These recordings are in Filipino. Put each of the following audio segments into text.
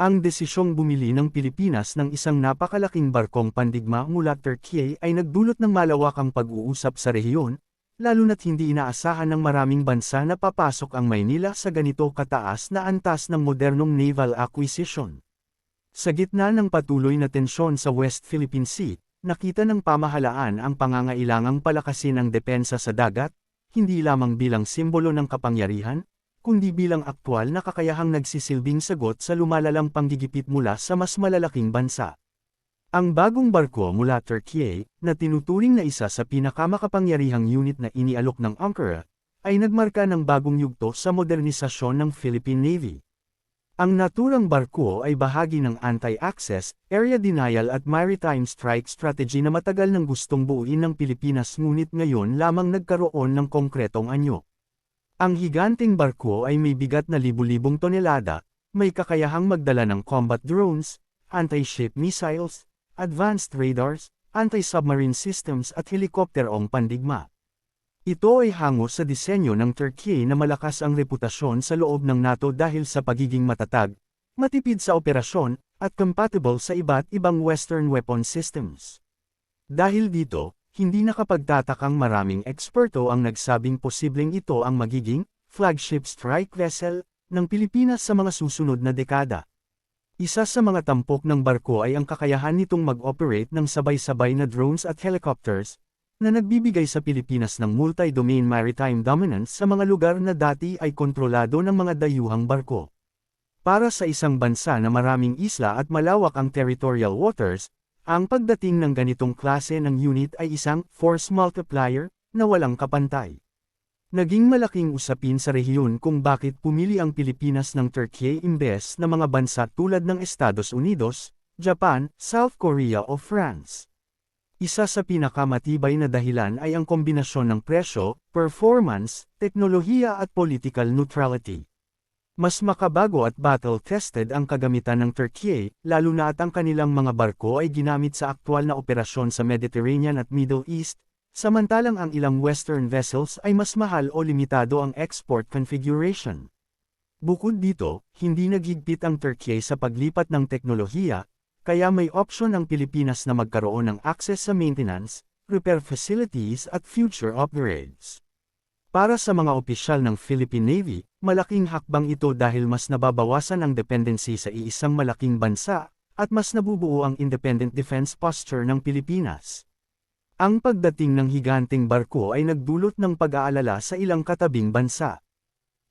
Ang desisyong bumili ng Pilipinas ng isang napakalaking barkong pandigma mula Turkey ay nagdulot ng malawakang pag-uusap sa rehiyon, lalo na't hindi inaasahan ng maraming bansa na papasok ang Maynila sa ganito kataas na antas ng modernong naval acquisition. Sa gitna ng patuloy na tensyon sa West Philippine Sea, nakita ng pamahalaan ang pangangailangang palakasin ang depensa sa dagat, hindi lamang bilang simbolo ng kapangyarihan, kundi bilang aktwal na kakayahang nagsisilbing sagot sa lumalalang panggigipit mula sa mas malalaking bansa. Ang bagong barko mula Turkey, na tinuturing na isa sa pinakamakapangyarihang unit na inialok ng Ankara, ay nagmarka ng bagong yugto sa modernisasyon ng Philippine Navy. Ang naturang barko ay bahagi ng anti-access, area denial at maritime strike strategy na matagal nang gustong buuin ng Pilipinas ngunit ngayon lamang nagkaroon ng konkretong anyo. Ang higanting barko ay may bigat na libu-libong tonelada, may kakayahang magdala ng combat drones, anti-ship missiles, advanced radars, anti-submarine systems at helikopterong pandigma. Ito ay hango sa disenyo ng Turkey na malakas ang reputasyon sa loob ng NATO dahil sa pagiging matatag, matipid sa operasyon, at compatible sa iba't ibang Western weapon systems. Dahil dito, hindi nakapagtatakang maraming eksperto ang nagsabing posibleng ito ang magiging flagship strike vessel ng Pilipinas sa mga susunod na dekada. Isa sa mga tampok ng barko ay ang kakayahan nitong mag-operate ng sabay-sabay na drones at helicopters, na nagbibigay sa Pilipinas ng multi-domain maritime dominance sa mga lugar na dati ay kontrolado ng mga dayuhang barko. Para sa isang bansa na maraming isla at malawak ang territorial waters, ang pagdating ng ganitong klase ng unit ay isang force multiplier na walang kapantay. Naging malaking usapin sa rehiyon kung bakit pumili ang Pilipinas ng Turkey imbes na mga bansa tulad ng Estados Unidos, Japan, South Korea o France. Isa sa pinakamatibay na dahilan ay ang kombinasyon ng presyo, performance, teknolohiya at political neutrality. Mas makabago at battle-tested ang kagamitan ng Turkey, lalo na at ang kanilang mga barko ay ginamit sa aktwal na operasyon sa Mediterranean at Middle East, samantalang ang ilang Western vessels ay mas mahal o limitado ang export configuration. Bukod dito, hindi naghigpit ang Turkey sa paglipat ng teknolohiya, kaya may opsyon ang Pilipinas na magkaroon ng access sa maintenance, repair facilities at future upgrades. Para sa mga opisyal ng Philippine Navy, malaking hakbang ito dahil mas nababawasan ang dependency sa iisang malaking bansa, at mas nabubuo ang independent defense posture ng Pilipinas. Ang pagdating ng higanting barko ay nagdulot ng pag-aalala sa ilang katabing bansa.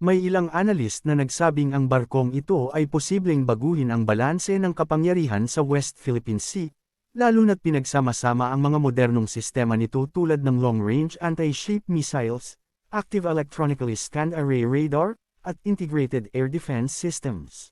May ilang analyst na nagsabing ang barkong ito ay posibleng baguhin ang balanse ng kapangyarihan sa West Philippine Sea, lalo na't pinagsama-sama ang mga modernong sistema nito tulad ng long-range anti-ship missiles, active electronically scanned array radar, at integrated air defense systems.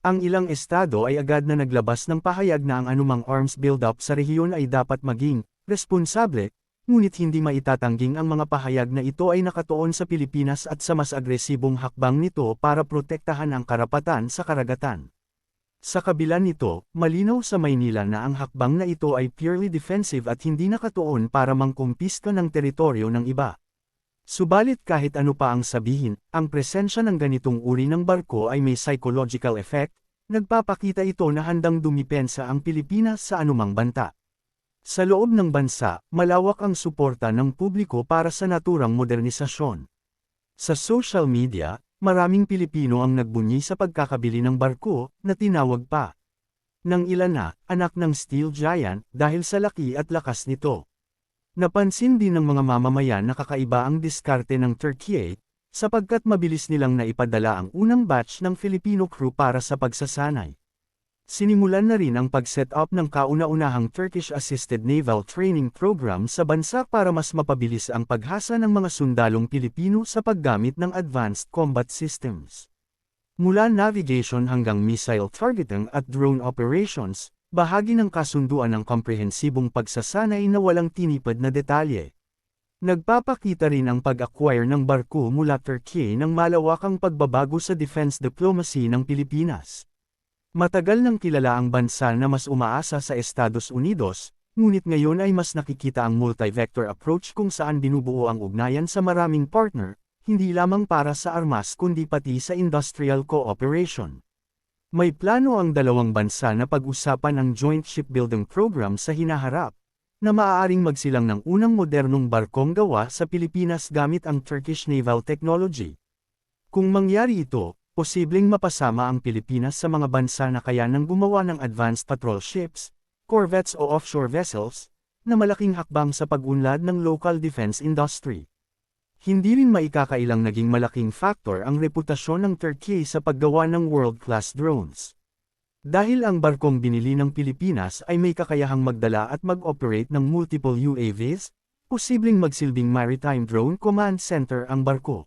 Ang ilang estado ay agad na naglabas ng pahayag na ang anumang arms buildup sa rehiyon ay dapat maging responsable, ngunit hindi maitatangging ang mga pahayag na ito ay nakatuon sa Pilipinas at sa mas agresibong hakbang nito para protektahan ang karapatan sa karagatan. Sa kabila nito, malinaw sa Maynila na ang hakbang na ito ay purely defensive at hindi nakatuon para mangkumpiska ng teritoryo ng iba. Subalit kahit ano pa ang sabihin, ang presensya ng ganitong uri ng barko ay may psychological effect, nagpapakita ito na handang dumipensa ang Pilipinas sa anumang banta. Sa loob ng bansa, malawak ang suporta ng publiko para sa naturang modernisasyon. Sa social media, maraming Pilipino ang nagbunyi sa pagkakabili ng barko, na tinawag pa. Nang ilan na, anak ng Steel Giant, dahil sa laki at lakas nito. Napansin din ng mga mamamayan na kakaiba ang diskarte ng Turkey, sapagkat mabilis nilang naipadala ang unang batch ng Filipino crew para sa pagsasanay. Sinimulan na rin ang pag-set up ng kauna-unahang Turkish-assisted naval training program sa bansa para mas mapabilis ang paghasa ng mga sundalong Pilipino sa paggamit ng advanced combat systems. Mula navigation hanggang missile targeting at drone operations, Bahagi ng kasunduan ng komprehensibong pagsasanay na walang tinipad na detalye. Nagpapakita rin ang pag-acquire ng barko mula Turkey ng malawakang pagbabago sa defense diplomacy ng Pilipinas. Matagal nang kilala ang bansa na mas umaasa sa Estados Unidos, ngunit ngayon ay mas nakikita ang multi-vector approach kung saan binubuo ang ugnayan sa maraming partner, hindi lamang para sa armas kundi pati sa industrial cooperation. May plano ang dalawang bansa na pag-usapan ang joint shipbuilding program sa hinaharap, na maaaring magsilang ng unang modernong barkong gawa sa Pilipinas gamit ang Turkish naval technology. Kung mangyari ito, posibleng mapasama ang Pilipinas sa mga bansa na kaya nang gumawa ng advanced patrol ships, corvettes o offshore vessels, na malaking hakbang sa pag-unlad ng local defense industry. Hindi rin maikakailang naging malaking factor ang reputasyon ng Turkey sa paggawa ng world-class drones. Dahil ang barkong binili ng Pilipinas ay may kakayahang magdala at mag-operate ng multiple UAVs, posibleng magsilbing maritime drone command center ang barko.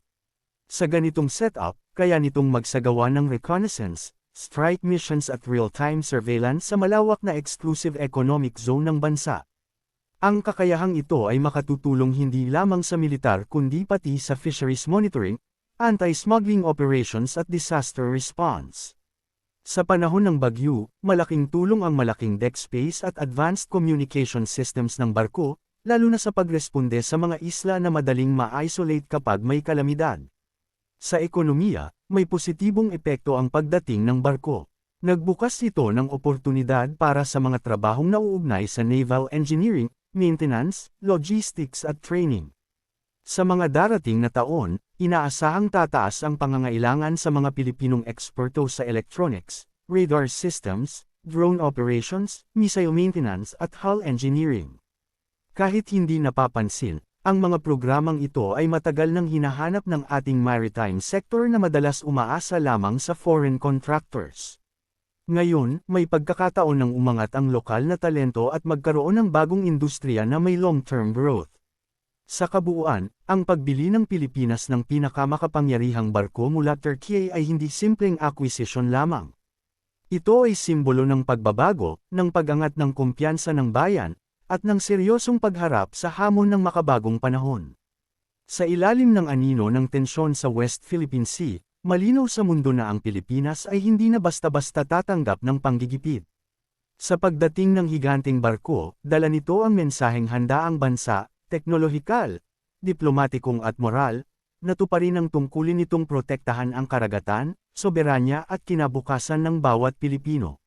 Sa ganitong setup, kaya nitong magsagawa ng reconnaissance, strike missions at real-time surveillance sa malawak na exclusive economic zone ng bansa. Ang kakayahang ito ay makatutulong hindi lamang sa militar kundi pati sa fisheries monitoring, anti-smuggling operations at disaster response. Sa panahon ng bagyo, malaking tulong ang malaking deck space at advanced communication systems ng barko, lalo na sa pagresponde sa mga isla na madaling ma-isolate kapag may kalamidad. Sa ekonomiya, may positibong epekto ang pagdating ng barko. Nagbukas ito ng oportunidad para sa mga trabahong nauugnay sa naval engineering, maintenance, logistics at training. Sa mga darating na taon, inaasahang tataas ang pangangailangan sa mga Pilipinong eksperto sa electronics, radar systems, drone operations, missile maintenance at hull engineering. Kahit hindi napapansin, ang mga programang ito ay matagal nang hinahanap ng ating maritime sector na madalas umaasa lamang sa foreign contractors. Ngayon, may pagkakataon ng umangat ang lokal na talento at magkaroon ng bagong industriya na may long-term growth. Sa kabuuan, ang pagbili ng Pilipinas ng pinakamakapangyarihang barko mula Turkey ay hindi simpleng acquisition lamang. Ito ay simbolo ng pagbabago, ng pagangat ng kumpiyansa ng bayan, at ng seryosong pagharap sa hamon ng makabagong panahon. Sa ilalim ng anino ng tensyon sa West Philippine Sea, Malinaw sa mundo na ang Pilipinas ay hindi na basta-basta tatanggap ng panggigipit. Sa pagdating ng higanting barko, dala nito ang mensaheng handa ang bansa, teknolohikal, diplomatikong at moral, na tuparin ang tungkulin nitong protektahan ang karagatan, soberanya at kinabukasan ng bawat Pilipino.